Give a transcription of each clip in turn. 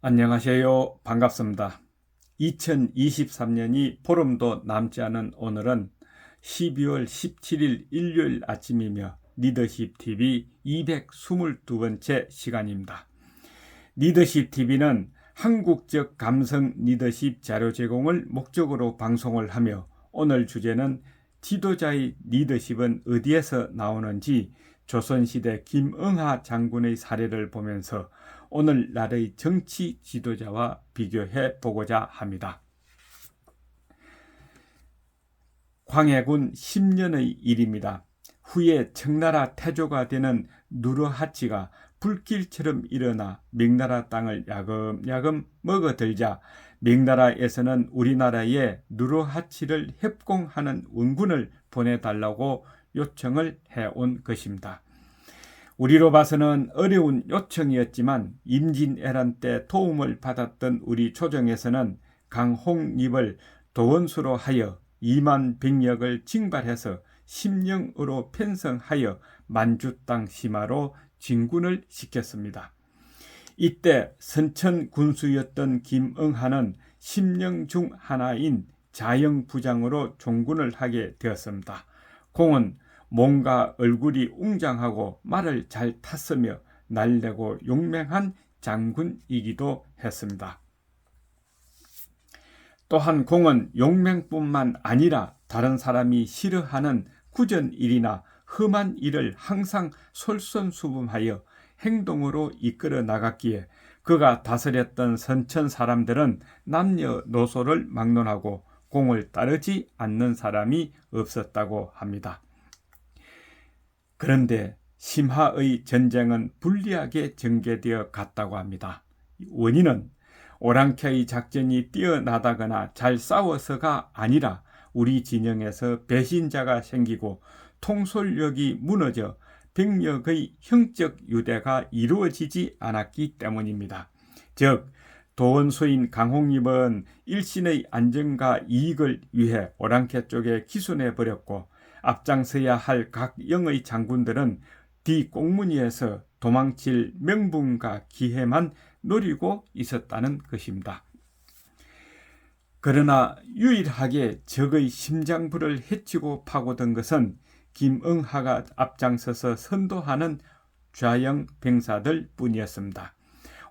안녕하세요. 반갑습니다. 2023년이 보름도 남지 않은 오늘은 12월 17일 일요일 아침이며 리더십 TV 222번째 시간입니다. 리더십 TV는 한국적 감성 리더십 자료 제공을 목적으로 방송을 하며 오늘 주제는 지도자의 리더십은 어디에서 나오는지 조선시대 김응하 장군의 사례를 보면서 오늘날의 정치 지도자와 비교해 보고자 합니다. 광해군 10년의 일입니다. 후에 청나라 태조가 되는 누르하치가 불길처럼 일어나 명나라 땅을 야금야금 먹어들자 명나라에서는 우리나라에 누르하치를 협공하는 원군을 보내달라고 요청을 해온 것입니다. 우리로 봐서는 어려운 요청이었지만 임진왜란 때 도움을 받았던 우리 초정에서는 강홍립을 도원수로 하여 2만 병력을 징발해서 심령으로 편성하여 만주 땅 심화로 진군을 시켰습니다. 이때 선천 군수였던 김응하는 심령 중 하나인 자영 부장으로 종군을 하게 되었습니다. 공은 몸과 얼굴이 웅장하고 말을 잘 탔으며 날래고 용맹한 장군이기도 했습니다. 또한 공은 용맹뿐만 아니라 다른 사람이 싫어하는 구전 일이나 험한 일을 항상 솔선수범하여 행동으로 이끌어 나갔기에 그가 다스렸던 선천 사람들은 남녀노소를 막론하고 공을 따르지 않는 사람이 없었다고 합니다. 그런데 심하의 전쟁은 불리하게 전개되어 갔다고 합니다. 원인은 오랑캐의 작전이 뛰어나다거나 잘 싸워서가 아니라 우리 진영에서 배신자가 생기고 통솔력이 무너져 병력의 형적 유대가 이루어지지 않았기 때문입니다. 즉, 도원소인 강홍립은 일신의 안정과 이익을 위해 오랑캐 쪽에 기순해 버렸고 앞장서야 할 각 영의 장군들은 뒤꽁무니에서 도망칠 명분과 기회만 노리고 있었다는 것입니다. 그러나 유일하게 적의 심장부를 해치고 파고든 것은 김응하가 앞장서서 선도하는 좌영 병사들 뿐이었습니다.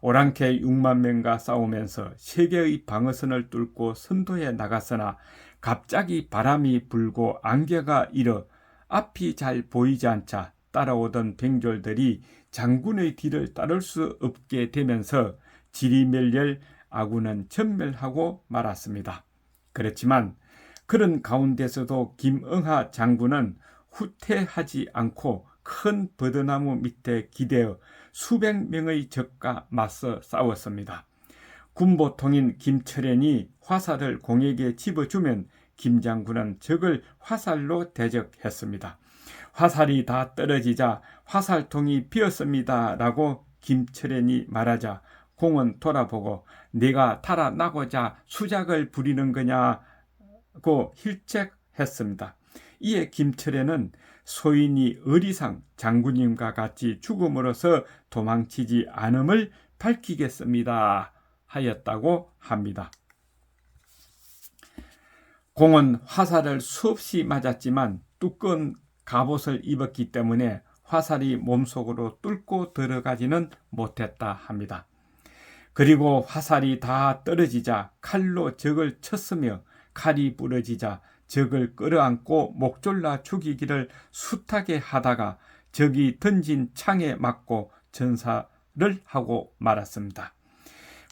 오랑캐 6만 명과 싸우면서 세계의 방어선을 뚫고 선도해 나갔으나 갑자기 바람이 불고 안개가 일어 앞이 잘 보이지 않자 따라오던 병졸들이 장군의 뒤를 따를 수 없게 되면서 지리멸렬 아군은 전멸하고 말았습니다. 그렇지만 그런 가운데서도 김응하 장군은 후퇴하지 않고 큰 버드나무 밑에 기대어 수백 명의 적과 맞서 싸웠습니다. 군보통인 김철현이 화살을 공에게 집어주면 김 장군은 적을 화살로 대적했습니다. 화살이 다 떨어지자 화살통이 비었습니다. 라고 김철현이 말하자 공은 돌아보고 내가 달아나고자 수작을 부리는 거냐고 힐책했습니다. 이에 김철현은 소인이 의리상 장군님과 같이 죽음으로써 도망치지 않음을 밝히겠습니다. 하였다고 합니다. 공은 화살을 수없이 맞았지만 두꺼운 갑옷을 입었기 때문에 화살이 몸속으로 뚫고 들어가지는 못했다 합니다. 그리고 화살이 다 떨어지자 칼로 적을 쳤으며 칼이 부러지자 적을 끌어안고 목졸라 죽이기를 숱하게 하다가 적이 던진 창에 맞고 전사를 하고 말았습니다.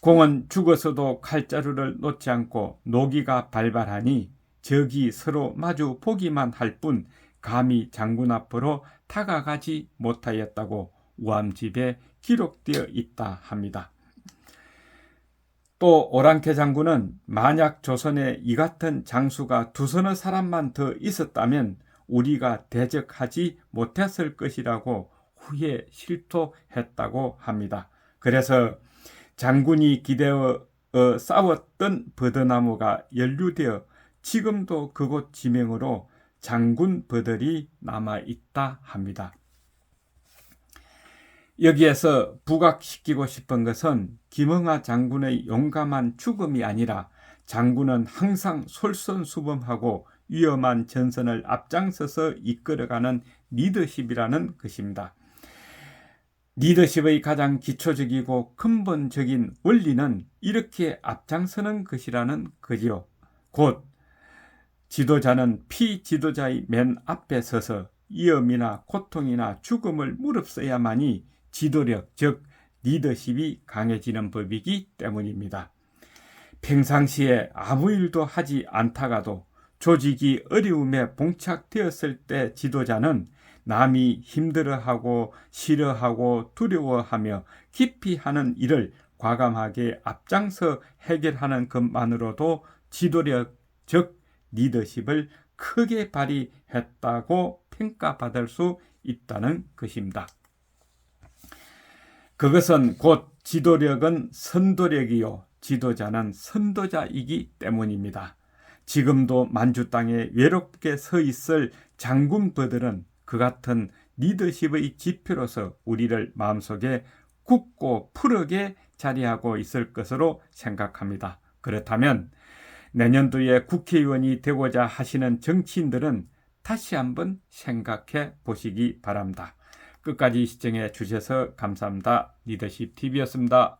공은 죽어서도 칼자루를 놓지 않고 노기가 발발하니 적이 서로 마주 보기만 할 뿐 감히 장군 앞으로 다가가지 못하였다고 우암집에 기록되어 있다 합니다. 또 오랑캐 장군은 만약 조선에 이 같은 장수가 두서너 사람만 더 있었다면 우리가 대적하지 못했을 것이라고 후에 실토했다고 합니다. 그래서 장군이 기대어 어, 싸웠던 버드나무가 연루되어 지금도 그곳 지명으로 장군 버들이 남아 있다 합니다. 여기에서 부각시키고 싶은 것은 김흥하 장군의 용감한 죽음이 아니라 장군은 항상 솔선수범하고 위험한 전선을 앞장서서 이끌어가는 리더십이라는 것입니다. 리더십의 가장 기초적이고 근본적인 원리는 이렇게 앞장서는 것이라는 거지요. 곧 지도자는 피 지도자의 맨 앞에 서서 위험이나 고통이나 죽음을 무릅써야만이 지도력, 즉 리더십이 강해지는 법이기 때문입니다. 평상시에 아무 일도 하지 않다가도 조직이 어려움에 봉착되었을 때 지도자는 남이 힘들어하고 싫어하고 두려워하며 깊이 하는 일을 과감하게 앞장서 해결하는 것만으로도 지도력, 즉 리더십을 크게 발휘했다고 평가받을 수 있다는 것입니다. 그것은 곧 지도력은 선도력이요. 지도자는 선도자이기 때문입니다. 지금도 만주 땅에 외롭게 서 있을 장군부들은 그 같은 리더십의 지표로서 우리를 마음속에 굳고 푸르게 자리하고 있을 것으로 생각합니다. 그렇다면 내년도에 국회의원이 되고자 하시는 정치인들은 다시 한번 생각해 보시기 바랍니다. 끝까지 시청해 주셔서 감사합니다. 리더십 TV였습니다.